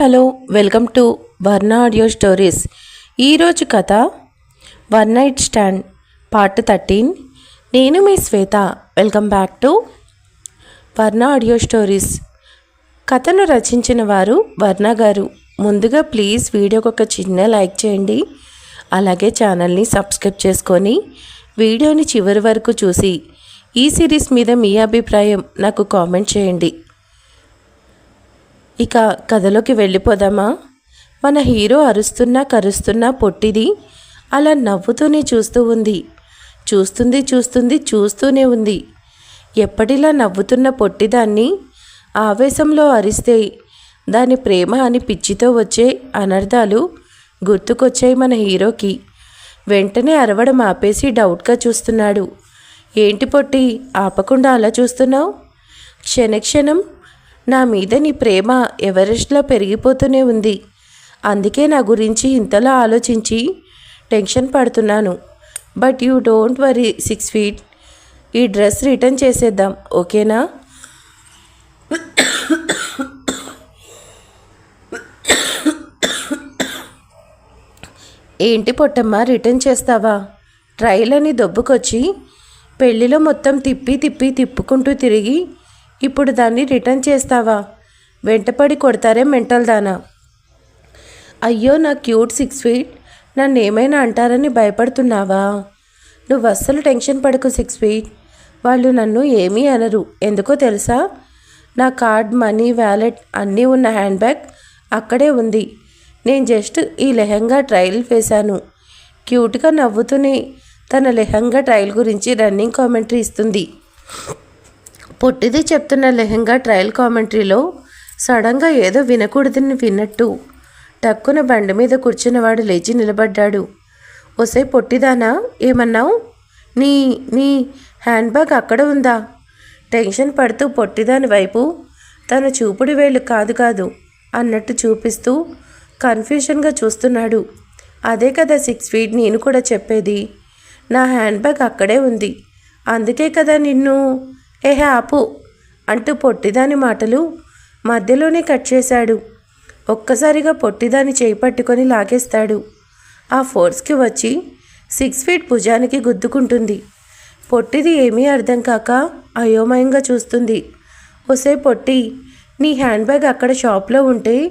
Hello welcome to Varna audio stories. ఈరోజు కథ one night stand part thirteen. నేను మీ Shweta welcome back to Varna audio stories. కథను రచించిన వారు వర్ణ గారు. ముందుగా ప్లీజ్ వీడియోకి ఒక చిన్న లైక్ చేయండి. అలాగే ఛానల్ని సబ్స్క్రైబ్ చేసుకొని వీడియోని చివరి వరకు చూసి ఈ సిరీస్ మీద మీ అభిప్రాయం నాకు కామెంట్ చేయండి. ఇక కథలోకి వెళ్ళిపోదామా? మన హీరో అరుస్తున్నా కరుస్తున్నా పొట్టిది. అలా నవ్వుతూనే చూస్తూ ఉంది. చూస్తుంది చూస్తుంది చూస్తూనే ఉంది. ఎప్పటిలా నవ్వుతున్న పొట్టిదాన్ని ఆవేశంలో అరిస్తే దాని ప్రేమ అని పిచ్చితో వచ్చే అనర్థాలు గుర్తుకొచ్చాయి మన హీరోకి. వెంటనే అరవడం ఆపేసి డౌట్గా చూస్తున్నాడు. ఏంటి పొట్టి ఆపకుండా అలా చూస్తున్నావు? క్షణక్షణం నా మీద నీ ప్రేమ ఎవరెస్ట్లో పెరిగిపోతూనే ఉంది. అందుకే నా గురించి ఇంతలా ఆలోచించి టెన్షన్ పడుతున్నాను. But you don't worry six feet. ఈ డ్రెస్ రిటర్న్ చేసేద్దాం ఓకేనా? ఏంటి పొట్టమ్మ రిటర్న్ చేస్తావా? ట్రైల్ అని దొబ్బుకొచ్చి పెళ్ళిలో మొత్తం తిప్పి తిప్పి తిప్పుకుంటూ తిరిగి ఇప్పుడు దాన్ని రిటర్న్ చేస్తావా? వెంటపడి కొడతారే మెంటల్ దానా. అయ్యో నా క్యూట్ సిక్స్ ఫీట్. నన్ను ఏమైనా అంటారని భయపడుతున్నావా? నువ్వు అస్సలు టెన్షన్ పడకు సిక్స్ ఫీట్. వాళ్ళు నన్ను ఏమీ అనరు. ఎందుకో తెలుసా? నా కార్డ్ మనీ వ్యాలెట్ అన్నీ ఉన్న హ్యాండ్ బ్యాగ్ అక్కడే ఉంది. నేను జస్ట్ ఈ లెహంగా ట్రయల్ వేశాను. క్యూట్గా నవ్వుతూనే తన లెహంగా ట్రయల్ గురించి రన్నింగ్ కామెంటరీ ఇస్తుంది. పొట్టిది చెప్తున్న లెహంగా ట్రయల్ కామెంటరీలో సడన్గా ఏదో వినకూడదని విన్నట్టు. టక్కున బండి మీద కూర్చున్నవాడు లేచి నిలబడ్డాడు. ఒసే పొట్టిదానా? ఏమన్నావు? నీ నీ హ్యాండ్ బ్యాగ్ అక్కడ ఉందా? టెన్షన్ పడుతూ పొట్టిదాని వైపు తన చూపుడు వేళ్ళు కాదు కాదు అన్నట్టు చూపిస్తూ కన్ఫ్యూషన్గా చూస్తున్నాడు. అదే కదా సిక్స్ ఫీట్ నేను కూడా చెప్పేది. నా హ్యాండ్ బ్యాగ్ అక్కడే ఉంది. అందుకే కదా నిన్ను ఏ ఆపు అంటూ పొట్టిదాని మాటలు మధ్యలోనే కట్ చేశాడు. ఒక్కసారిగా పొట్టిదాని చేయి పట్టుకొని లాగేస్తాడు. ఆ ఫోర్స్కి వచ్చి సిక్స్ ఫీట్ భుజానికి గుద్దుకుంటుంది. పొట్టిది ఏమీ అర్థం కాక అయోమయంగా చూస్తుంది. ఒసే పొట్టి నీ హ్యాండ్ బ్యాగ్ అక్కడ షాప్లో ఉంటే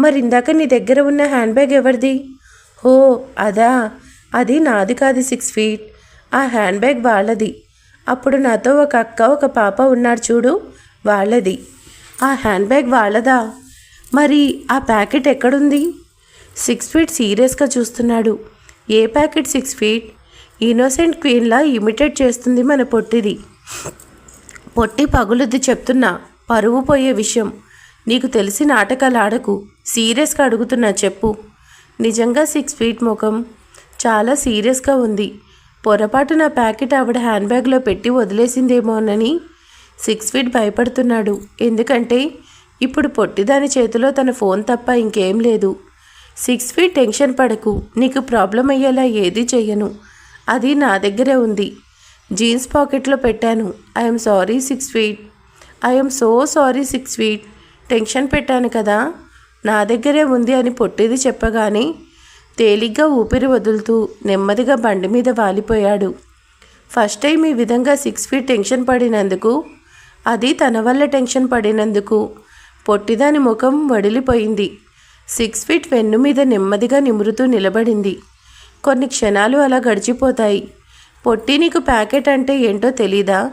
మరి ఇందాక నీ దగ్గర ఉన్న హ్యాండ్ బ్యాగ్ ఎవరిది? ఓ అదా అది నాది కాదు సిక్స్ ఫీట్. ఆ హ్యాండ్ బ్యాగ్ వాళ్ళది. అప్పుడు నాతో ఒక అక్క ఒక పాప ఉన్నారు చూడు వాళ్ళది. ఆ హ్యాండ్ బ్యాగ్ వాళ్ళదా? మరి ఆ ప్యాకెట్ ఎక్కడుంది? సిక్స్ ఫీట్ సీరియస్గా చూస్తున్నాడు. ఏ ప్యాకెట్ సిక్స్ ఫీట్? ఇన్నోసెంట్ క్వీన్లా ఇమిటేట్ చేస్తుంది మన పొట్టిది. పొట్టి పగులుద్ది చెప్తున్నా పరువు పోయే విషయం. నీకు తెలిసి నాటకాలు ఆడకు సీరియస్గా అడుగుతున్నా చెప్పు. నిజంగా సిక్స్ ఫీట్ ముఖం చాలా సీరియస్గా ఉంది. పొరపాటు నా ప్యాకెట్ ఆవిడ హ్యాండ్ బ్యాగ్లో పెట్టి వదిలేసిందేమోనని సిక్స్ ఫీట్ భయపడుతున్నాడు. ఎందుకంటే ఇప్పుడు పొట్టిదాని చేతిలో తన ఫోన్ తప్ప ఇంకేం లేదు. సిక్స్ ఫీట్ టెన్షన్ పడకు. నీకు ప్రాబ్లం అయ్యేలా ఏది చెయ్యను. అది నా దగ్గరే ఉంది. జీన్స్ పాకెట్లో పెట్టాను. I'm sorry six feet I'm so sorry six feet tension పెట్టాను కదా. నా దగ్గరే ఉంది అని పొట్టిది చెప్పగానే తేలిగ్గా ఊపిరి వదులుతూ నెమ్మదిగా బండి మీద వాలిపోయాడు. ఫస్ట్ టైం ఈ విధంగా సిక్స్ ఫీట్ టెన్షన్ పడినందుకు అది తన వల్ల టెన్షన్ పడినందుకు పొట్టిదాని ముఖం వడిలిపోయింది. సిక్స్ ఫీట్ వెన్ను మీద నెమ్మదిగా నిమురుతూ నిలబడింది. కొన్ని క్షణాలు అలా గడిచిపోతాయి. పొట్టి నీకు ప్యాకెట్ అంటే ఏంటో తెలీదా?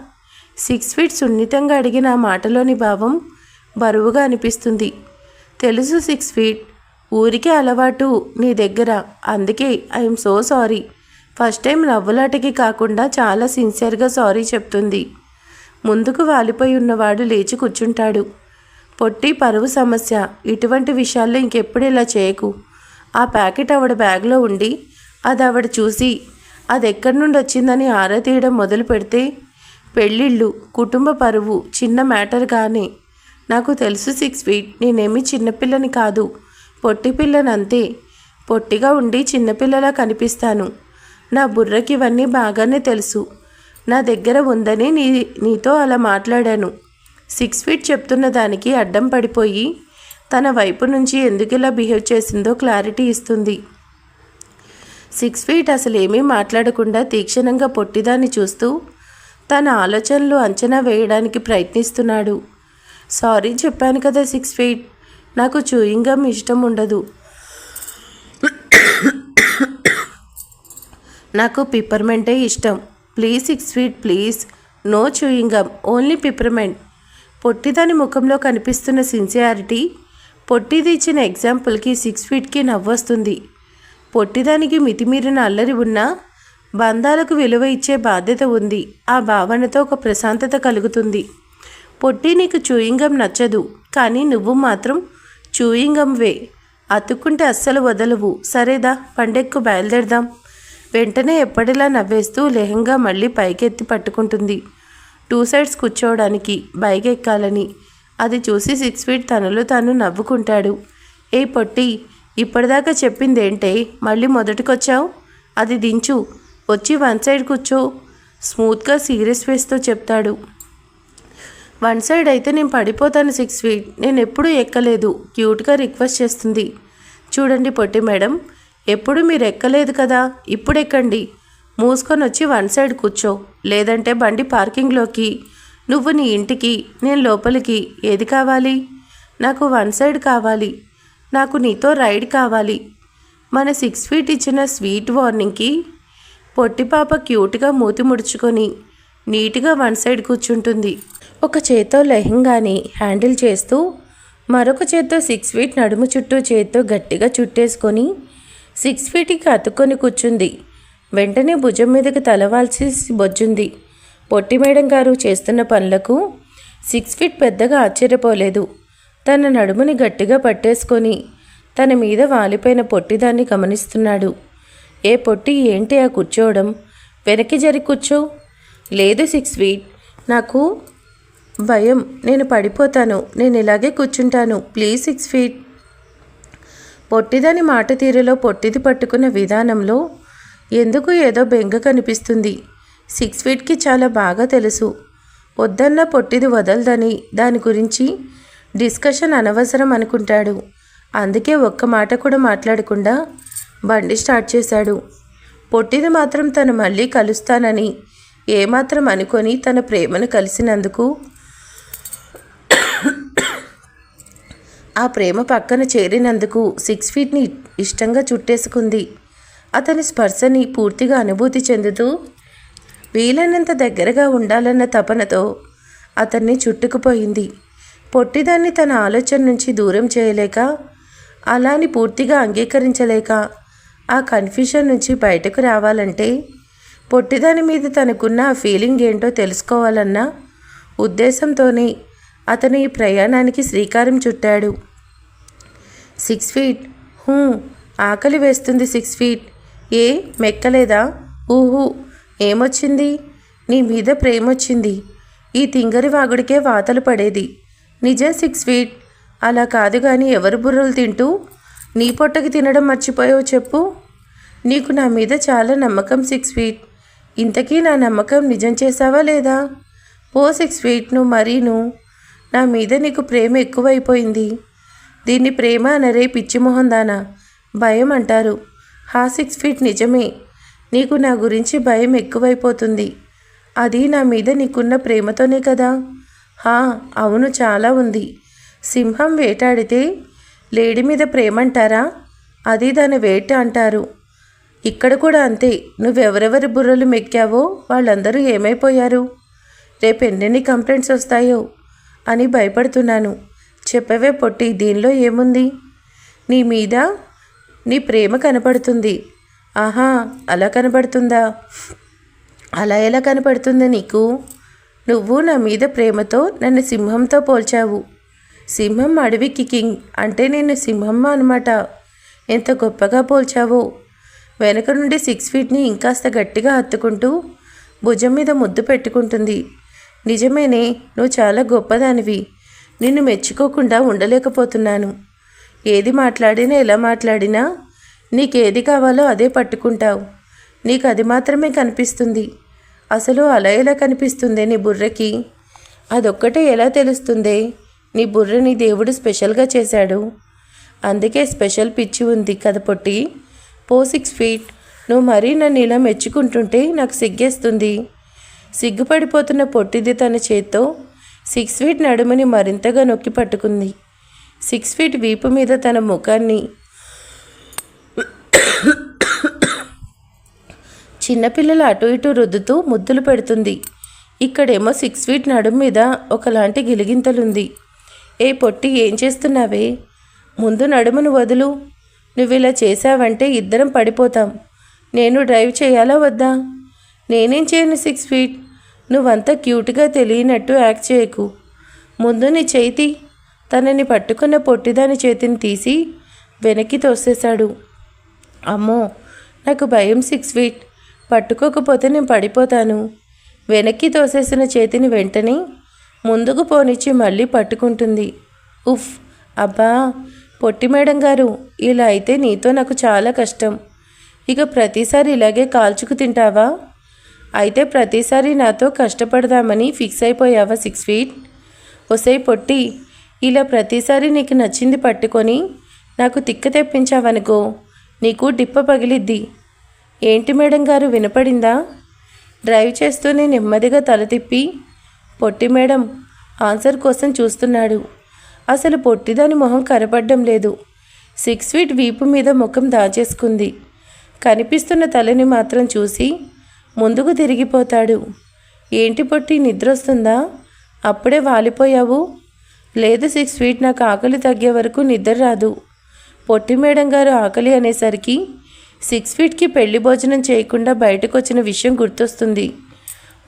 సిక్స్ ఫీట్ సున్నితంగా అడిగిన ఆ మాటలోని భావం బరువుగా అనిపిస్తుంది. తెలుసు సిక్స్ ఫీట్ ఊరికే అలవాటు నీ దగ్గర. అందుకే I'm so sorry. First time నవ్వులాటకి కాకుండా చాలా సిన్సియర్గా సారీ చెప్తుంది. ముందుకు వాలిపోయి ఉన్నవాడు లేచి కూర్చుంటాడు. పొట్టి పరువు సమస్య. ఇటువంటి విషయాల్లో ఇంకెప్పుడు ఇలా చేయకు. ఆ ప్యాకెట్ ఆవిడ బ్యాగ్లో ఉండి అది ఆవిడ చూసి అది ఎక్కడి నుండి వచ్చిందని ఆరా తీయడం మొదలు పెడితే పెళ్ళిళ్ళు కుటుంబ పరువు చిన్న మ్యాటర్ కానీ నాకు తెలుసు సిక్స్ ఫీట్. నేనేమి చిన్నపిల్లని కాదు. పొట్టి పిల్లనంతే. పొట్టిగా ఉండి చిన్నపిల్లలా కనిపిస్తాను. నా బుర్రకి ఇవన్నీ బాగానే తెలుసు. నా దగ్గర ఉందని నీ నీతో అలా మాట్లాడాను. సిక్స్ ఫీట్ చెప్తున్న దానికి అడ్డం పడిపోయి తన వైపు నుంచి ఎందుకు ఇలా బిహేవ్ చేసిందో క్లారిటీ ఇస్తుంది. సిక్స్ ఫీట్ అసలు ఏమీ మాట్లాడకుండా తీక్షణంగా పొట్టిదాన్ని చూస్తూ తన ఆలోచనలు అంచనా వేయడానికి ప్రయత్నిస్తున్నాడు. సారీ చెప్పాను కదా సిక్స్ ఫీట్. నాకు చూయింగం ఇష్టం ఉండదు. నాకు పిప్పర్మెంటే ఇష్టం. Please six feet please no chewing gum only peppermint పొట్టిదాని ముఖంలో కనిపిస్తున్న సిన్సియారిటీ పొట్టిది ఇచ్చిన ఎగ్జాంపుల్కి సిక్స్ ఫీట్కి నవ్వొస్తుంది. పొట్టిదానికి మితిమీరిన అల్లరి ఉన్నా బంధాలకు విలువ ఇచ్చే బాధ్యత ఉంది. ఆ భావనతో ఒక ప్రశాంతత కలుగుతుంది. పొట్టి నీకు చూయింగం నచ్చదు కానీ నువ్వు మాత్రం చూయింగం వే. అతుక్కుంటే అస్సలు వదలవు. సరేదా పండెక్కు బయలుదేరదాం. వెంటనే ఎప్పటిలా నవ్వేస్తూ లెహంగా మళ్ళీ పైకెత్తి పట్టుకుంటుంది. టూ సైడ్స్ కూర్చోవడానికి బైక్ ఎక్కాలని అది చూసి సిక్స్ ఫీట్ తనలో తాను నవ్వుకుంటాడు. ఏ పొట్టి ఇప్పటిదాకా చెప్పిందేంటే మళ్ళీ మొదటికొచ్చావు? అది దించు. వచ్చి వన్ సైడ్ కూర్చో. స్మూత్గా సీరియస్ ఫేస్తో చెప్తాడు. వన్ సైడ్ అయితే నేను పడిపోతాను సిక్స్ ఫీట్. నేను ఎప్పుడూ ఎక్కలేదు. క్యూట్గా రిక్వెస్ట్ చేస్తుంది. చూడండి పొట్టి మేడం ఎప్పుడు మీరు ఎక్కలేదు కదా? ఇప్పుడు ఎక్కండి. మూసుకొని వచ్చి వన్ సైడ్ కూర్చో. లేదంటే బండి పార్కింగ్లోకి. నువ్వు నీ ఇంటికి నేను లోపలికి. ఏది కావాలి? నాకు వన్ సైడ్ కావాలి. నాకు నీతో రైడ్ కావాలి. మన సిక్స్ ఫీట్ ఇచ్చిన స్వీట్ వార్నింగ్కి పొట్టి పాప క్యూట్గా మూతి ముడుచుకొని నీట్గా వన్ సైడ్ కూర్చుంటుంది. ఒక చేత్తో లెహంగాని హ్యాండిల్ చేస్తూ మరొక చేత్తో సిక్స్ ఫీట్ నడుము చుట్టూ చేత్తో గట్టిగా చుట్టేసుకొని సిక్స్ ఫీట్కి అతుక్కొని కూర్చుంది. వెంటనే భుజం మీదకి తలవాల్సి బొజ్జుంది. పొట్టి మేడం గారు చేస్తున్న పనులకు సిక్స్ ఫీట్ పెద్దగా ఆశ్చర్యపోలేదు. తన నడుముని గట్టిగా పట్టేసుకొని తన మీద వాలిపోయిన పొట్టిదాన్ని గమనిస్తున్నాడు. ఏ పొట్టి ఏంటి ఆ కూర్చోవడం? వెనక్కి జరి కూర్చో. లేదు సిక్స్ ఫీట్. నాకు భయం. నేను పడిపోతాను. నేను ఇలాగే కూర్చుంటాను. Please six feet. పొట్టిదని మాట తీరులో పొట్టిది పట్టుకున్న విధానంలో ఎందుకు ఏదో బెంగ కనిపిస్తుంది. సిక్స్ ఫీట్కి చాలా బాగా తెలుసు. వద్దన్న పొట్టిది వదలదని దాని గురించి డిస్కషన్ అనవసరం అనుకుంటాడు. అందుకే ఒక్క మాట కూడా మాట్లాడకుండా బండి స్టార్ట్ చేశాడు. పొట్టిది మాత్రం తను మళ్ళీ కలుస్తానని ఏమాత్రం అనుకొని తన ప్రేమను కలిసినందుకు ఆ ప్రేమ పక్కన చేరినందుకు సిక్స్ ఫీట్ని ఇష్టంగా చుట్టేసుకుంది. అతని స్పర్శని పూర్తిగా అనుభూతి చెందుతూ వీలైనంత దగ్గరగా ఉండాలన్న తపనతో అతన్ని చుట్టుకుపోయింది. పొట్టిదాన్ని తన ఆలోచన నుంచి దూరం చేయలేక అలాని పూర్తిగా అంగీకరించలేక ఆ కన్ఫ్యూషన్ నుంచి బయటకు రావాలంటే పొట్టిదాని మీద తనకున్న ఆ ఫీలింగ్ ఏంటో తెలుసుకోవాలన్న ఉద్దేశంతోనే అతను ఈ ప్రయాణానికి శ్రీకారం చుట్టాడు. Six feet. హూ ఆకలి వేస్తుంది సిక్స్ ఫీట్. ఏ మెక్కలేదా? ఊహు ఏమొచ్చింది? నీ మీద ప్రేమొచ్చింది. ఈ తింగరి వాగుడికే వాతలు పడేది. నిజం సిక్స్ ఫీట్. అలా కాదు కానీ ఎవరు బుర్రలు తింటూ? నీ పొట్టకి తినడం మర్చిపోయావు చెప్పు. నీకు నా మీద చాలా నమ్మకం సిక్స్ ఫీట్. ఇంతకీ నా నమ్మకం నిజం చేసావా లేదా? పో సిక్స్ ఫీట్ నువ్వు మరీను. నా మీద నీకు ప్రేమ ఎక్కువైపోయింది. దీన్ని ప్రేమ అనరే పిచ్చిమోహన్ దానా? భయం అంటారు. హా సిక్స్ ఫీట్ నిజమే. నీకు నా గురించి భయం ఎక్కువైపోతుంది. అది నా మీద నీకున్న ప్రేమతోనే కదా? హా అవును చాలా ఉంది. సింహం వేటాడితే లేడి మీద ప్రేమ అంటారా అది దాని వేట అంటారు. ఇక్కడ కూడా అంతే. నువ్వెవరెవరి బుర్రలు మెక్కావో వాళ్ళందరూ ఏమైపోయారు? రేపు ఎన్నెన్ని కంప్లైంట్స్ వస్తాయో అని భయపడుతున్నాను. చెప్పవే పొట్టి దీనిలో ఏముంది? నీ మీద నీ ప్రేమ కనపడుతుంది. ఆహా అలా కనపడుతుందా? అలా ఎలా కనపడుతుంది నీకు? నువ్వు నా మీద ప్రేమతో నన్ను సింహంతో పోల్చావు. సింహం అడవికి కింగ్ అంటే నేను సింహమ్మ అనమాట ఎంత గొప్పగా పోల్చావో? వెనక నుండి సిక్స్ ఫీట్ని ఇంకాస్త గట్టిగా హత్తుకుంటూ భుజం మీద ముద్దు పెట్టుకుంటుంది. నిజమేనే నువ్వు చాలా గొప్పదానివి. నిన్ను మెచ్చుకోకుండా ఉండలేకపోతున్నాను. ఏది మాట్లాడినా ఎలా మాట్లాడినా నీకేది కావాలో అదే పట్టుకుంటావు. నీకు అది మాత్రమే కనిపిస్తుంది. అసలు అలా ఎలా కనిపిస్తుంది నీ బుర్రకి? అదొక్కటే ఎలా తెలుస్తుందే? నీ బుర్రని దేవుడు స్పెషల్గా చేశాడు. అందుకే స్పెషల్ పిచ్చి ఉంది కథ పొట్టి. పో సిక్స్ ఫీట్. నువ్వు మరీ నన్ను ఇలా మెచ్చుకుంటుంటే నాకు సిగ్గేస్తుంది. సిగ్గుపడిపోతున్న పొట్టిది తన చేత్తో సిక్స్ ఫీట్ నడుముని మరింతగా నొక్కి పట్టుకుంది. సిక్స్ ఫీట్ వీపు మీద తన ముఖాన్ని చిన్నపిల్లలు అటు ఇటు రుద్దుతూ ముద్దులు పెడుతుంది. ఇక్కడేమో సిక్స్ ఫీట్ నడుము మీద ఒకలాంటి గిలిగింతలుంది. ఏ పొట్టి ఏం చేస్తున్నావే? ముందు నడుమును వదులు. నువ్వు ఇలా చేసావంటే ఇద్దరం పడిపోతాం. నేను డ్రైవ్ చేయాలా వద్దా? నేనేం చేయను సిక్స్ ఫీట్? నువ్వంతా క్యూట్గా తెలియనట్టు యాక్ట్ చేయకు. ముందు నీ చేతి తనని పట్టుకున్న పొట్టిదాని చేతిని తీసి వెనక్కి తోసేశాడు. అమ్మో నాకు భయం సిక్స్ ఫీట్. పట్టుకోకపోతే నేను పడిపోతాను. వెనక్కి తోసేసిన చేతిని వెంటనే ముందుకు పోనిచ్చి మళ్ళీ పట్టుకుంటుంది. ఉఫ్ అబ్బా! పొట్టి మేడం గారు ఇలా అయితే నీతో నాకు చాలా కష్టం. ఇక ప్రతిసారి ఇలాగే కాల్చుకు తింటావా? అయితే ప్రతిసారి నాతో కష్టపడదామని ఫిక్స్ అయిపోయావా సిక్స్ ఫీట్? ఒసై పొట్టి ఇలా ప్రతిసారి నీకు నచ్చింది పట్టుకొని నాకు తిక్క తెప్పించావనుకో నీకు డిప్ప పగిలిద్ది. ఏంటి మేడం గారు వినపడిందా? డ్రైవ్ చేస్తూనే నెమ్మదిగా తల తిప్పి పొట్టి మేడం ఆన్సర్ కోసం చూస్తున్నాడు. అసలు పొట్టిదాని మొహం కనపడడం లేదు. సిక్స్ ఫీట్ వీపు మీద ముఖం దాచేసుకుంది. కనిపిస్తున్న తలని మాత్రం చూసి ముందుకు తిరిగిపోతాడు. ఏంటి పొట్టి నిద్రొస్తుందా? అప్పుడే వాలిపోయావు. లేదు సిక్స్ ఫీట్ నాకు ఆకలి తగ్గే వరకు నిద్ర రాదు. పొట్టి మేడం గారు ఆకలి అనేసరికి సిక్స్ ఫీట్కి పెళ్ళి భోజనం చేయకుండా బయటకు వచ్చిన విషయం గుర్తొస్తుంది.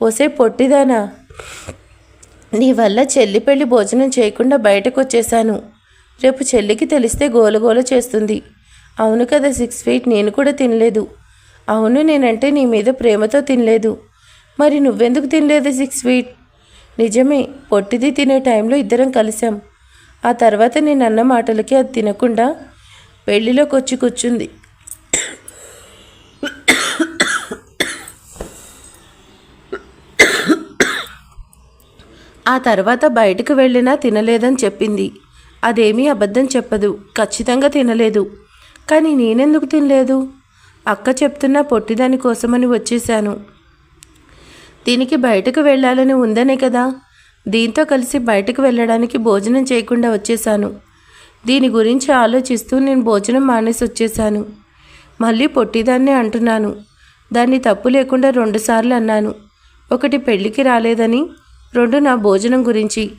ఓసే పొట్టిదానా? నీ వల్ల చెల్లి పెళ్ళి భోజనం చేయకుండా బయటకు వచ్చేసాను రేపు చెల్లికి తెలిస్తే గోలగోల చేస్తుంది. అవును కదా సిక్స్ ఫీట్ నేను కూడా తినలేదు. అవును నేనంటే నీ మీద ప్రేమతో తినలేదు. మరి నువ్వెందుకు తినలేదు సిక్స్ స్వీట్? నిజమే పొట్టిది తినే టైంలో ఇద్దరం కలిసాం ఆ తర్వాత నేను అన్న మాటలకి అది తినకుండా పెళ్ళిలోకి వచ్చి కూర్చుంది. ఆ తర్వాత బయటకు వెళ్ళినా తినలేదని చెప్పింది. అదేమీ అబద్ధం చెప్పదు. ఖచ్చితంగా తినలేదు. కానీ నేనెందుకు తినలేదు? అక్క చెప్తున్న పొట్టిదాని కోసమని వచ్చేశాను. దీనికి బయటకు వెళ్ళాలని ఉందనే కదా. దీంతో కలిసి బయటకు వెళ్ళడానికి భోజనం చేయకుండా వచ్చేశాను. దీని గురించి ఆలోచిస్తూ నేను భోజనం మానేసి వచ్చేశాను. మళ్ళీ పొట్టిదాన్నే అంటున్నాను. దాన్ని తప్పు లేకుండా రెండుసార్లు అన్నాను. ఒకటి పెళ్ళికి రాలేదని రెండు నా భోజనం గురించి.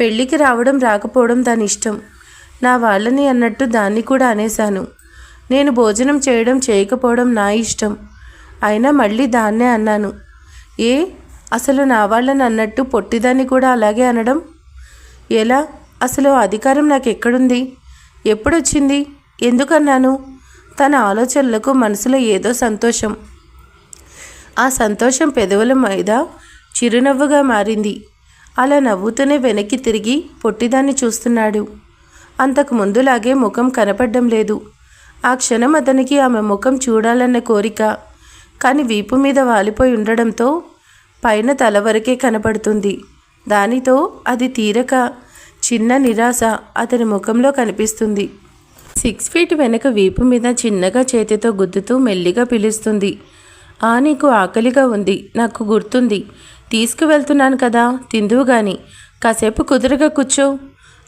పెళ్ళికి రావడం రాకపోవడం దాని ఇష్టం. నా వాళ్ళని అన్నట్టు దాన్ని కూడా అనేశాను. నేను భోజనం చేయడం చేయకపోవడం నా ఇష్టం. అయినా మళ్ళీ దాన్నే అన్నాను. ఏ? అసలు నా వాళ్ళని అన్నట్టు పొట్టిదాన్ని కూడా అలాగే అనడం? ఎలా? అసలు అధికారం నాకు ఎక్కడుంది ఎప్పుడొచ్చింది? ఎందుకన్నాను? తన ఆలోచనలకు మనసులో ఏదో సంతోషం. ఆ సంతోషం పెదవుల మీద చిరునవ్వుగా మారింది. అలా నవ్వుతూనే వెనక్కి తిరిగి పొట్టిదాన్ని చూస్తున్నాడు. అంతకు ముందులాగే ముఖం కనపడడం లేదు. ఆ క్షణం అతనికి ఆమె ముఖం చూడాలన్న కోరిక కానీ వీపు మీద వాలిపోయి ఉండడంతో పైన తల వరకే కనపడుతుంది. దానితో అది తీరక చిన్న నిరాశ అతని ముఖంలో కనిపిస్తుంది. సిక్స్ ఫీట్ వెనక వీపు మీద చిన్నగా చేతితో గుద్దుతూ మెల్లిగా పిలుస్తుంది. ఆ నీకు ఆకలిగా ఉంది నాకు గుర్తుంది. తీసుకువెళ్తున్నాను కదా తిందువు గాని. కాసేపు కుదురుగా కూర్చో.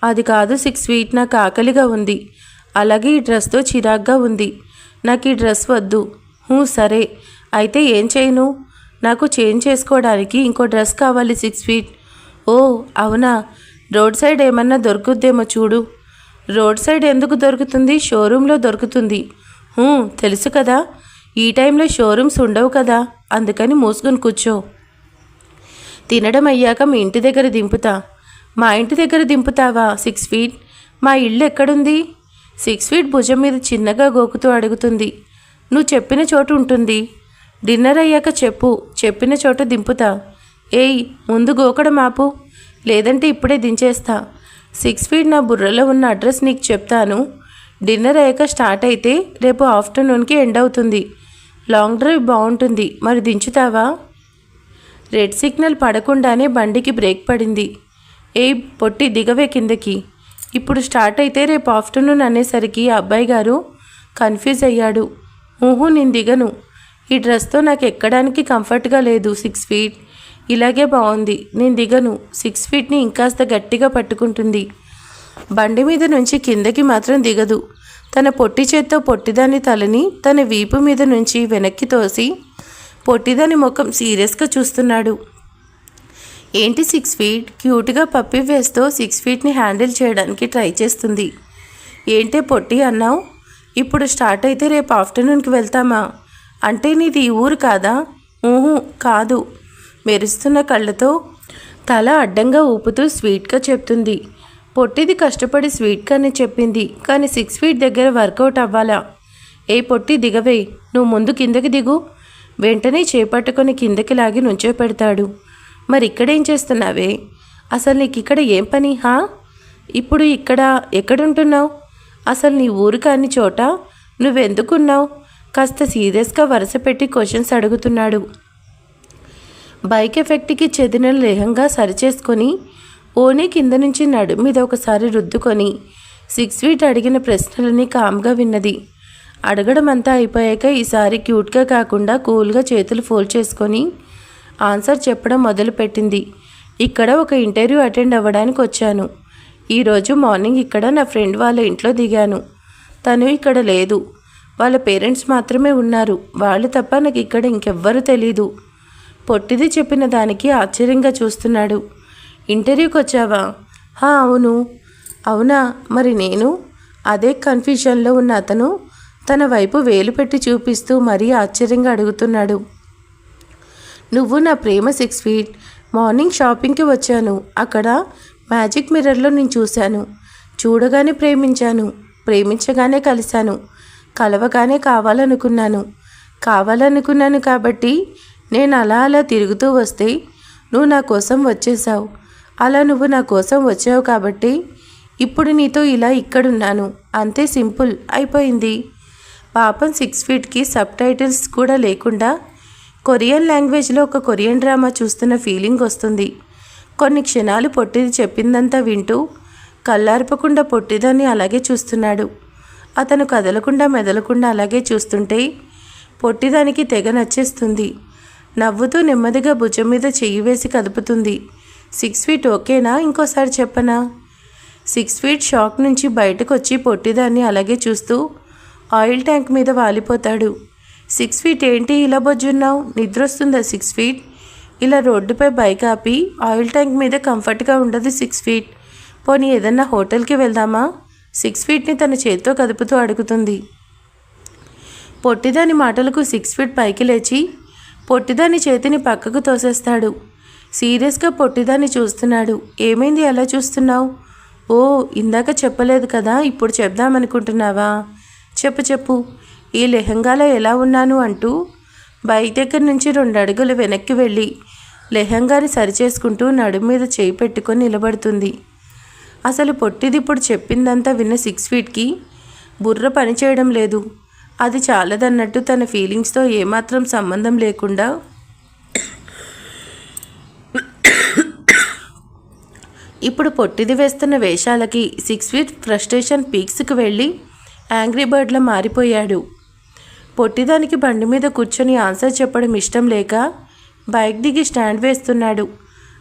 అది కాదు సిక్స్ ఫీట్ నాకు ఆకలిగా ఉంది. అలాగే ఈ డ్రెస్తో చిరాగ్గా ఉంది. నాకు ఈ డ్రెస్ వద్దు. హూ సరే. అయితే ఏం చేయను? నాకు చేంజ్ చేసుకోవడానికి ఇంకో డ్రెస్ కావాలి సిక్స్ ఫీట్. ఓ అవునా? రోడ్ సైడ్ ఏమన్నా దొరుకుద్దేమో చూడు. రోడ్ సైడ్ ఎందుకు దొరుకుతుంది? షోరూంలో దొరుకుతుంది. తెలుసు కదా. ఈ టైంలో షోరూమ్స్ ఉండవు కదా. అందుకని మూసుకొని కూర్చో. తినడం అయ్యాక మీ ఇంటి దగ్గర దింపుతా. మా ఇంటి దగ్గర దింపుతావా సిక్స్ ఫీట్? మా ఇల్లు ఎక్కడుంది? సిక్స్ ఫీట్ భుజం మీద చిన్నగా గోకుతూ అడుగుతుంది. నువ్వు చెప్పిన చోటు ఉంటుంది. డిన్నర్ అయ్యాక చెప్పు. చెప్పిన చోట దింపుతా. ఏయ్ ముందు గోకడం ఆపు. లేదంటే ఇప్పుడే దించేస్తా. సిక్స్ ఫీట్ నా బుర్రలో ఉన్న అడ్రస్ నీకు చెప్తాను. డిన్నర్ అయ్యాక స్టార్ట్ అయితే రేపు ఆఫ్టర్నూన్కి ఎండ్ అవుతుంది. లాంగ్ డ్రైవ్ బాగుంటుంది. మరి దించుతావా? రెడ్ సిగ్నల్ పడకుండానే బండికి బ్రేక్ పడింది. ఏ పొట్టి దిగవే కిందకి. ఇప్పుడు స్టార్ట్ అయితే రేపు ఆఫ్టర్నూన్ అనేసరికి అబ్బాయి గారు కన్ఫ్యూజ్ అయ్యాడు. ఊహు నేను దిగను. ఈ డ్రెస్తో నాకు ఎక్కడానికి కంఫర్ట్గా లేదు. Six feet. ఇలాగే బాగుంది. నేను దిగను. సిక్స్ ఫీట్ని ఇంకాస్త గట్టిగా పట్టుకుంటుంది. బండి మీద నుంచి కిందకి మాత్రం దిగదు. తన పొట్టి చేత్తో పొట్టిదాని తలని తన వీపు మీద నుంచి వెనక్కి తోసి పొట్టిదాని ముఖం సీరియస్గా చూస్తున్నాడు. ఏంటి సిక్స్ ఫీట్? క్యూట్గా పప్పి వేస్తూ సిక్స్ ఫీట్ని హ్యాండిల్ చేయడానికి ట్రై చేస్తుంది. ఏంటే పొట్టి అన్నావు? ఇప్పుడు స్టార్ట్ అయితే రేపు ఆఫ్టర్నూన్కి వెళ్తామా? అంటే నీది ఈ ఊరు కాదా? ఊహు కాదు. మెరుస్తున్న కళ్ళతో తల అడ్డంగా ఊపుతూ స్వీట్గా చెప్తుంది. పొట్టిది కష్టపడి స్వీట్గా అని చెప్పింది కానీ సిక్స్ ఫీట్ దగ్గర వర్కౌట్ అవ్వాలా? ఏ పొట్టి దిగవే నువ్వు ముందు కిందకి దిగు. వెంటనే చేపట్టుకొని కిందకి లాగి నుంచో పెడతాడు మరి ఇక్కడేం చేస్తున్నావే? అసలు నీకు ఇక్కడ ఏం పని హా? ఇప్పుడు ఇక్కడ ఎక్కడుంటున్నావు? అసలు నీ ఊరు కాని చోట? నువ్వెందుకున్నావు? కాస్త సీరియస్గా వరుస పెట్టి క్వశ్చన్స్ అడుగుతున్నాడు. బైక్ ఎఫెక్ట్కి చెదిన లేహంగా సరిచేసుకొని ఓనే కింద నుంచి నడు మీద ఒకసారి రుద్దుకొని సిక్స్ ఫీట్ అడిగిన ప్రశ్నలని కామ్గా విన్నది. అడగడం అంతా అయిపోయాక ఈసారి క్యూట్గా కాకుండా కూల్గా చేతులు ఫోల్డ్ చేసుకొని ఆన్సర్ చెప్పడం మొదలుపెట్టింది. ఇక్కడ ఒక ఇంటర్వ్యూ అటెండ్ అవ్వడానికి వచ్చాను. ఈరోజు మార్నింగ్ ఇక్కడ నా ఫ్రెండ్ వాళ్ళ ఇంట్లో దిగాను. తను ఇక్కడ లేదు. వాళ్ళ పేరెంట్స్ మాత్రమే ఉన్నారు. వాళ్ళు తప్ప నాకు ఇక్కడ ఇంకెవ్వరూ తెలీదు. పొట్టిది చెప్పిన దానికి ఆశ్చర్యంగా చూస్తున్నాడు. ఇంటర్వ్యూకి వచ్చావా? హా అవును. అవునా? మరి నేను? అదే కన్ఫ్యూషన్లో ఉన్న అతను తన వైపు వేలు పెట్టి చూపిస్తూ మరీ ఆశ్చర్యంగా అడుగుతున్నాడు. నువ్వు నా ప్రేమ సిక్స్ ఫీట్. మార్నింగ్ షాపింగ్కి వచ్చాను. అక్కడ మ్యాజిక్ మిర్రర్లో నేను చూశాను. చూడగానే ప్రేమించాను. ప్రేమించగానే కలిశాను. కలవగానే కావాలనుకున్నాను. కావాలనుకున్నాను కాబట్టి నేను అలా అలా తిరుగుతూ వస్తే నువ్వు నా కోసం వచ్చేసావు అలా నువ్వు నా కోసం వచ్చావు కాబట్టి ఇప్పుడు నీతో ఇలా ఇక్కడున్నాను. అంతే సింపుల్ అయిపోయింది. పాపం సిక్స్ ఫీట్కి సబ్ టైటిల్స్ కూడా లేకుండా కొరియన్ లాంగ్వేజ్లో ఒక కొరియన్ డ్రామా చూస్తున్న ఫీలింగ్ వస్తుంది. కొన్ని క్షణాలు పొట్టిది చెప్పిందంతా వింటూ కళ్ళార్పకుండా పొట్టిదాన్ని అలాగే చూస్తున్నాడు. అతను కదలకుండా మెదలకుండా అలాగే చూస్తుంటే పొట్టిదానికి తెగ నచ్చేస్తుంది. నవ్వుతూ నెమ్మదిగా భుజం మీద చెయ్యి వేసి కదుపుతుంది. సిక్స్ ఫీట్ ఓకేనా? ఇంకోసారి చెప్పనా? సిక్స్ ఫీట్ షాక్ నుంచి బయటకు వచ్చి పొట్టిదాన్ని అలాగే చూస్తూ ఆయిల్ ట్యాంక్ మీద వాలిపోతాడు. సిక్స్ ఫీట్ ఏంటి? ఇలా బొజ్జున్నావు? నిద్ర వస్తుందా సిక్స్ ఫీట్? ఇలా రోడ్డుపై బైక్ ఆపి ఆయిల్ ట్యాంక్ మీద కంఫర్ట్గా ఉండదు సిక్స్ ఫీట్. పోనీ ఏదన్నా హోటల్కి వెళ్దామా? సిక్స్ ఫీట్ని తన చేత్తో కదుపుతూ అడుగుతుంది. పొట్టిదాని మాటలకు సిక్స్ ఫీట్ పైకి లేచి పొట్టిదాని చేతిని పక్కకు తోసేస్తాడు. సీరియస్గా పొట్టిదాన్ని చూస్తున్నాడు. ఏమైంది? ఎలా చూస్తున్నావు? ఓ ఇందాక చెప్పలేదు కదా ఇప్పుడు చెప్దామనుకుంటున్నావా? చెప్పు చెప్పు. ఈ లెహంగాలో ఎలా ఉన్నాను అంటూ బైక్ దగ్గర నుంచి రెండు అడుగులు వెనక్కి వెళ్ళి లెహంగాని సరిచేసుకుంటూ నడుము మీద చేయి పెట్టుకొని నిలబడుతుంది. అసలు పొట్టిది ఇప్పుడు చెప్పిందంతా విన్న సిక్స్ ఫీట్కి బుర్ర పనిచేయడం లేదు. అది చాలదన్నట్టు తన ఫీలింగ్స్తో ఏమాత్రం సంబంధం లేకుండా ఇప్పుడు పొట్టిది వేస్తున్న వేషాలకి సిక్స్ ఫీట్ ఫ్రస్ట్రేషన్ పీక్స్కి వెళ్ళి యాంగ్రీ బర్డ్లో మారిపోయాడు. పొట్టిదానికి బండి మీద కూర్చొని ఆన్సర్ చెప్పడం ఇష్టం లేక బైక్ దిగి స్టాండ్ వేస్తున్నాడు.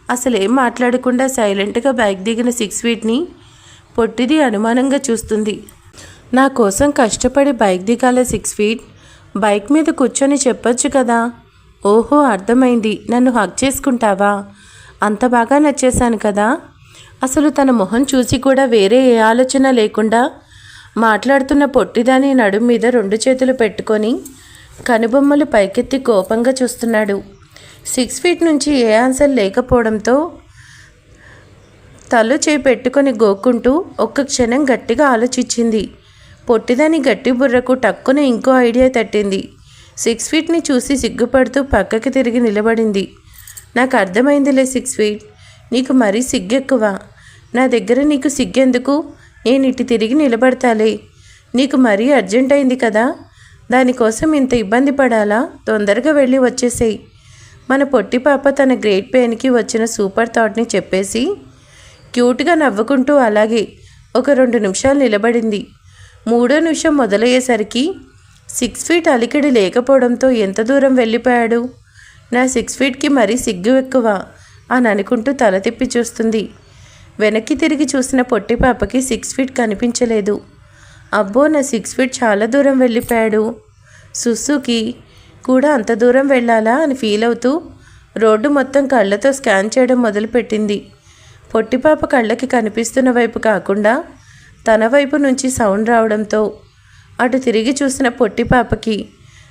అసలు ఏం మాట్లాడకుండా సైలెంట్గా బైక్ దిగిన సిక్స్ ఫీట్ని పొట్టిది అనుమానంగా చూస్తుంది. నా కోసం కష్టపడి బైక్ దిగాల సిక్స్ ఫీట్. బైక్ మీద కూర్చొని చెప్పొచ్చు కదా? ఓహో అర్థమైంది. నన్ను హక్ చేసుకుంటావా? అంత బాగా నచ్చేశాను కదా? అసలు తన మొహం చూసి కూడా వేరే ఏ ఆలోచన లేకుండా మాట్లాడుతున్న పొట్టిదాని నడుం మీద రెండు చేతులు పెట్టుకొని కనుబొమ్మలు పైకెత్తి కోపంగా చూస్తున్నాడు. సిక్స్ ఫీట్ నుంచి ఏ ఆన్సర్ లేకపోవడంతో తల్లు చేయి పెట్టుకొని గోక్కుంటూ ఒక్క క్షణం గట్టిగా ఆలోచించింది. పొట్టిదాని గట్టి బుర్రకు టక్కున ఇంకో ఐడియా తట్టింది. సిక్స్ ఫీట్ని చూసి సిగ్గుపడుతూ పక్కకి తిరిగి నిలబడింది. నాకు అర్థమైందిలే సిక్స్ ఫీట్. నీకు మరీ సిగ్గెక్కువ. నా దగ్గర నీకు సిగ్గెందుకు? నేను ఇటు తిరిగి నిలబడతాలే. నీకు మరీ అర్జెంట్ అయింది కదా. దానికోసం ఇంత ఇబ్బంది పడాలా? తొందరగా వెళ్ళి వచ్చేసేయి. మన పొట్టి పాప తన గ్రేట్ పెయిన్కి వచ్చిన సూపర్ థాట్ని చెప్పేసి క్యూట్గా నవ్వుకుంటూ అలాగే ఒక రెండు నిమిషాలు నిలబడింది. మూడో నిమిషం మొదలయ్యేసరికి సిక్స్ ఫీట్ అలికిడి లేకపోవడంతో ఎంత దూరం వెళ్ళిపోయాడు? నా సిక్స్ ఫీట్కి మరీ సిగ్గు ఎక్కువ అని అనుకుంటూ తల తిప్పి చూస్తుంది. వెనక్కి తిరిగి చూసిన పొట్టి పాపకి సిక్స్ ఫీట్ కనిపించలేదు. అబ్బో నా సిక్స్ ఫీట్ చాలా దూరం వెళ్ళిపోయాడు. సుస్సుకి కూడా అంత దూరం వెళ్ళాలా అని ఫీల్ అవుతూ రోడ్డు మొత్తం కళ్ళతో స్కాన్ చేయడం మొదలుపెట్టింది. పొట్టిపాప కళ్ళకి కనిపిస్తున్న వైపు కాకుండా తన వైపు నుంచి సౌండ్ రావడంతో అటు తిరిగి చూసిన పొట్టిపాపకి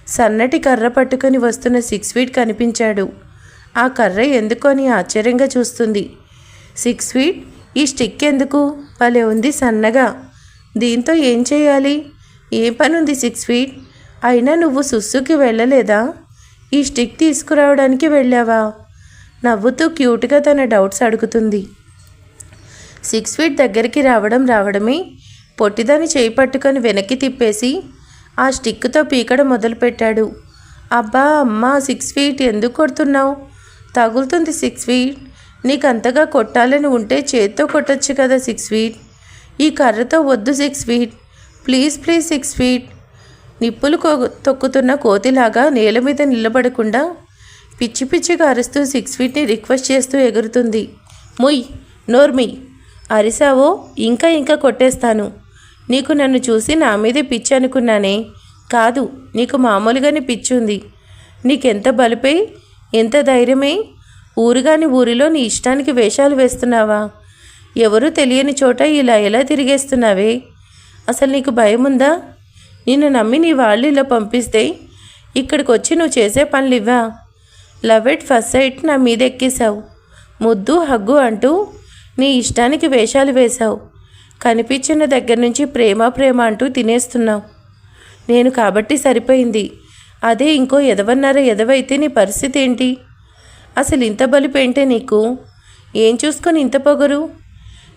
సన్నటి కర్ర పట్టుకొని వస్తున్న సిక్స్ ఫీట్ కనిపించాడు. ఆ కర్ర ఎందుకొని ఆశ్చర్యంగా చూస్తుంది. Six feet? ఈ స్టిక్ ఎందుకు? భలే ఉంది సన్నగా. దీంతో ఏం చేయాలి? ఏ పని ఉంది సిక్స్ ఫీట్? అయినా నువ్వు సుస్సుకి వెళ్ళలేదా? ఈ స్టిక్ తీసుకురావడానికి వెళ్ళావా? నవ్వుతూ క్యూట్గా తన డౌట్స్ అడుగుతుంది. సిక్స్ ఫీట్ దగ్గరికి రావడం రావడమే పొట్టిదాన్ని చేయి పట్టుకొని వెనక్కి తిప్పేసి ఆ స్టిక్తో పీకడం మొదలుపెట్టాడు. అబ్బా అమ్మా సిక్స్ ఫీట్ ఎందుకు కొడుతున్నావు? తగులుతుంది సిక్స్ ఫీట్. నీకు అంతగా కొట్టాలని ఉంటే చేత్తో కొట్టచ్చు కదా సిక్స్ ఫీట్. ఈ కర్రతో వద్దు six feet. Please please six feet. నిప్పులు కో తొక్కుతున్న కోతిలాగా నేల మీద నిలబడకుండా పిచ్చి పిచ్చిగా అరుస్తూ సిక్స్ ఫీట్ని రిక్వెస్ట్ చేస్తూ ఎగురుతుంది. ముయ్ నోర్మి అరిసావో ఇంకా ఇంకా కొట్టేస్తాను. నీకు నన్ను చూసి నా మీదే పిచ్చి అనుకున్నానే. కాదు నీకు మామూలుగానే పిచ్చి ఉంది నీకెంత బలిపై ఎంత ధైర్యమై ఊరుగాని ఊరిలో నీ ఇష్టానికి వేషాలు వేస్తున్నావా? ఎవరూ తెలియని చోట ఇలా ఎలా తిరిగేస్తున్నావే? అసలు నీకు భయం ఉందా నిన్ను నమ్మి నీ వాళ్ళు ఇలా పంపిస్తే ఇక్కడికి వచ్చి నువ్వు చేసే పనులు ఇవ్వా లవ్ ఎట్ ఫస్ట్ సైట్ నా మీద ఎక్కేశావు ముద్దు హగ్గు అంటూ నీ ఇష్టానికి వేషాలు వేశావు. కనిపించిన దగ్గర నుంచి ప్రేమ ప్రేమ అంటూ తినేస్తున్నావు. నేను కాబట్టి సరిపోయింది. అదే ఇంకో ఎదవన్నారా ఎదవైతే నీ పరిస్థితి ఏంటి? అసలు ఇంత బలిపేంటే నీకు? ఏం చూసుకొని ఇంత పొగరు?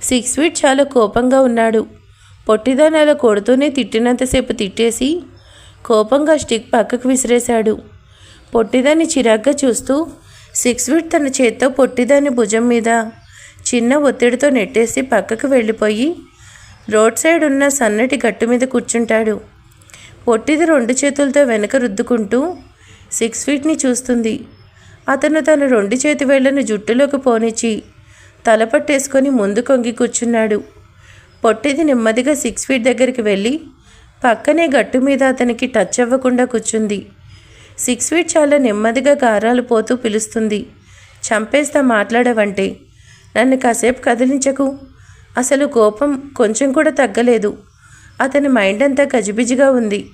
సిక్స్ ఫీట్ చాలా కోపంగా ఉన్నాడు. పొట్టిదాన్ని అలా కొడుతూనే తిట్టినంతసేపు తిట్టేసి కోపంగా స్టిక్ పక్కకు విసిరేశాడు. పొట్టిదాన్ని చిరాగ్గా చూస్తూ సిక్స్ ఫీట్ తన చేత్తో పొట్టిదాన్ని భుజం మీద చిన్న ఒత్తిడితో నెట్టేసి పక్కకు వెళ్ళిపోయి రోడ్ సైడ్ ఉన్న సన్నటి గట్టు మీద కూర్చుంటాడు. పొట్టిది రెండు చేతులతో వెనక రుద్దుకుంటూ సిక్స్ ఫీట్ని చూస్తుంది. అతను తన రెండు చేతి వేళ్ళను జుట్టులోకి పోనిచ్చి తల పట్టేసుకొని ముందు కొంగి కూర్చున్నాడు. పొట్టిది నెమ్మదిగా సిక్స్ ఫీట్ దగ్గరికి వెళ్ళి పక్కనే గట్టు మీద అతనికి టచ్ అవ్వకుండా కూర్చుంది. సిక్స్ ఫీట్ చాలా నెమ్మదిగా గారాలు పోతూ పిలుస్తుంది. చంపేస్తా మాట్లాడవంటే నన్ను కాసేపు కదిలించకు. అసలు కోపం కొంచెం కూడా తగ్గలేదు. అతని మైండ్ అంతా గజిబిజిగా ఉంది.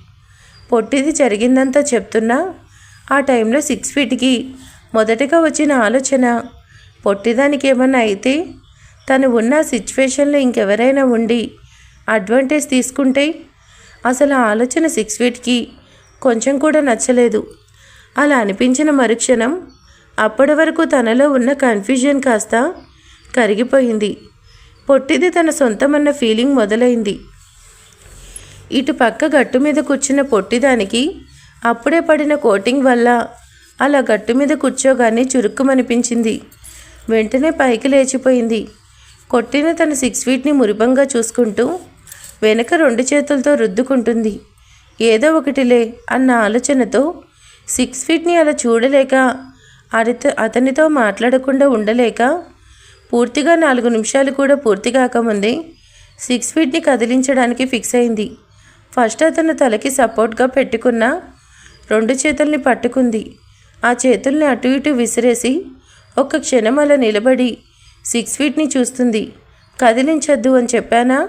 పొట్టిది జరిగిందంతా చెప్తున్నా ఆ టైంలో సిక్స్ ఫీట్కి మొదటగా వచ్చిన ఆలోచన పొట్టిదానికి ఏమన్నా అయితే తను ఉన్న సిచ్యువేషన్లో ఇంకెవరైనా ఉండి అడ్వాంటేజ్ తీసుకుంటే అసలు ఆ ఆలోచన సిక్స్ ఫీట్కి కొంచెం కూడా నచ్చలేదు. అలా అనిపించిన మరుక్షణం అప్పటి వరకు తనలో ఉన్న కన్ఫ్యూజన్ కాస్త కరిగిపోయింది. పొట్టిది తన సొంతమన్న ఫీలింగ్ మొదలైంది. ఇటు పక్క గట్టు మీద కూర్చున్న పొట్టిదానికి అప్పుడే పడిన కోటింగ్ వల్ల అలా గట్టు మీద కూర్చోగానే చురుక్కుమనిపించింది. వెంటనే పైకి లేచిపోయింది. కొట్టిన తన సిక్స్ ఫీట్ని మురిపంగా చూసుకుంటూ వెనక రెండు చేతులతో రుద్దుకుంటుంది. ఏదో ఒకటిలే అన్న ఆలోచనతో సిక్స్ ఫీట్ని అలా చూడలేక అడితో అతనితో మాట్లాడకుండా ఉండలేక పూర్తిగా నాలుగు నిమిషాలు కూడా పూర్తి కాకముందే సిక్స్ ఫీట్ని కదిలించడానికి ఫిక్స్ అయింది. ఫస్ట్ అతను తలకి సపోర్ట్గా పెట్టుకున్న రెండు చేతుల్ని పట్టుకుంది. ఆ చేతుల్ని అటు ఇటు విసిరేసి ఒక్క క్షణం అలా నిలబడి సిక్స్ ఫీట్ని చూస్తుంది. కదిలించొద్దు అని చెప్పానా?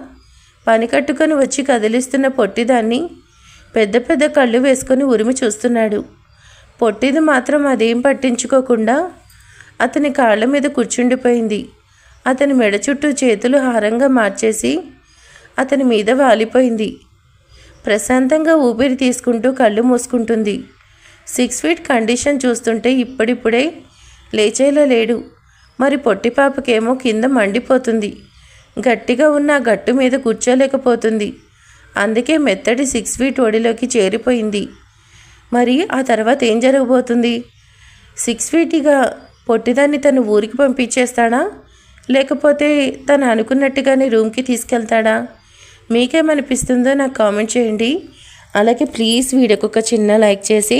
పని కట్టుకొని వచ్చి కదిలిస్తున్న పొట్టిదాన్ని పెద్ద పెద్ద కళ్ళు వేసుకొని ఉరిమి చూస్తున్నాడు. పొట్టిది మాత్రం అదేం పట్టించుకోకుండా అతని కాళ్ళ మీద కూర్చుండిపోయింది. అతని మెడ చుట్టూ చేతులు హారంగా మార్చేసి అతని మీద వాలిపోయింది. ప్రశాంతంగా ఊపిరి తీసుకుంటూ కళ్ళు మూసుకుంటుంది. సిక్స్ ఫీట్ కండిషన్ చూస్తుంటే ఇప్పుడిప్పుడే లేచేలా లేడు. మరి పొట్టి పాపకేమో కింద మండిపోతుంది. గట్టిగా ఉన్న గట్టు మీద కూర్చోలేకపోతుంది. అందుకే మెత్తడి సిక్స్ ఫీట్ ఒడిలోకి చేరిపోయింది. మరి ఆ తర్వాత ఏం జరగబోతుంది? సిక్స్ ఫీట్గా పొట్టిదాన్ని తను ఊరికి పంపించేస్తాడా? లేకపోతే తను అనుకున్నట్టుగానే రూమ్కి తీసుకెళ్తాడా? మీకేమనిపిస్తుందో నాకు కామెంట్ చేయండి. అలాగే ప్లీజ్ వీడియోకి ఒక చిన్న లైక్ చేసి